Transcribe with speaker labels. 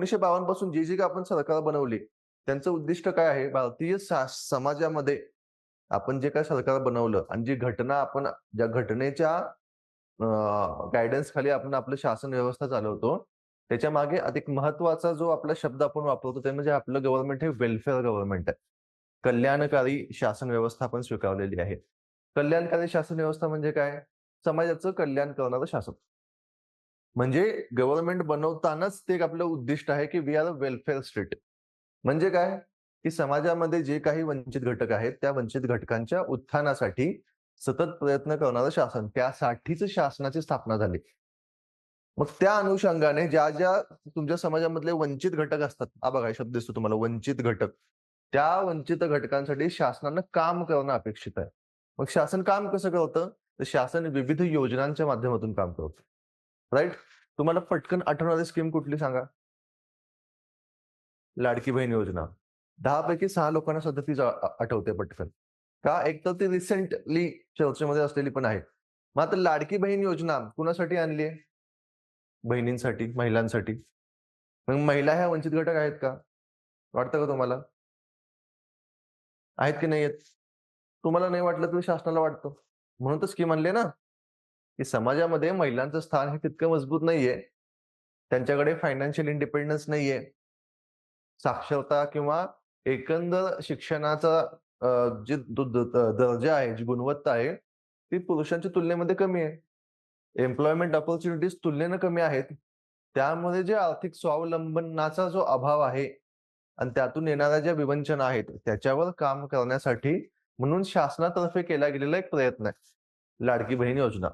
Speaker 1: एकोणीसशे बावन्नपासून जी जी काय आपण सरकार बनवली त्यांचं उद्दिष्ट काय आहे? भारतीय समाजामध्ये आपण जे काय सरकार बनवलं आणि जी घटना आपण ज्या घटनेच्या गायडन्स खाली आपण आपलं शासन व्यवस्था चालवतो त्याच्यामागे अधिक महत्त्वाचा जो आपला शब्द आपण वापरतो ते म्हणजे आपलं गव्हर्नमेंट हे वेलफेअर गव्हर्नमेंट आहे. कल्याणकारी शासन व्यवस्था आपण स्वीकारलेली आहे. कल्याणकारी शासन व्यवस्था म्हणजे काय? समाजाचं कल्याण करणारं शासन. म्हणजे गव्हर्नमेंट बनवतानाच ते एक आपलं उद्दिष्ट आहे की we are a welfare state. म्हणजे काय? की समाजामध्ये जे काही वंचित घटक आहेत त्या वंचित घटकांच्या उत्थानासाठी सतत प्रयत्न करणारं शासन. त्यासाठीच शासनाची स्थापना झाली. मग त्या अनुषंगाने ज्या ज्या तुमच्या समाजामधले वंचित घटक असतात हा बघा शब्द दिसतो तुम्हाला वंचित घटक. त्या वंचित घटकांसाठी शासनानं काम करणं अपेक्षित आहे. मग शासन काम कसं करतं? तर शासन विविध योजनांच्या माध्यमातून काम करतं. राईट तुम्हाला पटकन आठवणारी स्कीम कुठली सांगा? लाडकी बहीण योजना. दहा पैकी सहा लोकांना सध्या ती आठवते पटकन. का? एक तर ती रिसेंटली चर्चेमध्ये असलेली पण आहे. मग आता लाडकी बहीण योजना कुणासाठी आणली आहे? बहिणींसाठी महिलांसाठी. मग महिला ह्या वंचित घटक आहेत का? वाटतं का तुम्हाला? आहेत की नाही आहेत? तुम्हाला नाही वाटलं तरी शासनाला वाटतं. म्हणून तर स्कीम आणली ना. की समाजामध्ये महिलांचं स्थान हे तितकं मजबूत नाहीये. त्यांच्याकडे फायनान्शियल इंडिपेंडन्स नाहीये. साक्षरता किंवा एकंदर शिक्षणाचा जी दर्जा आहे जी गुणवत्ता आहे ती पुरुषांच्या तुलनेमध्ये कमी आहे. एम्प्लॉयमेंट ऑपॉर्च्युनिटीज तुलनेनं कमी आहेत. त्यामध्ये जे आर्थिक स्वावलंबनाचा जो अभाव आहे आणि त्यातून येणाऱ्या ज्या विवंचना आहेत त्याच्यावर काम करण्यासाठी म्हणून शासनातर्फे केला गेलेला एक प्रयत्न आहे. लाडकी बहीण योजना.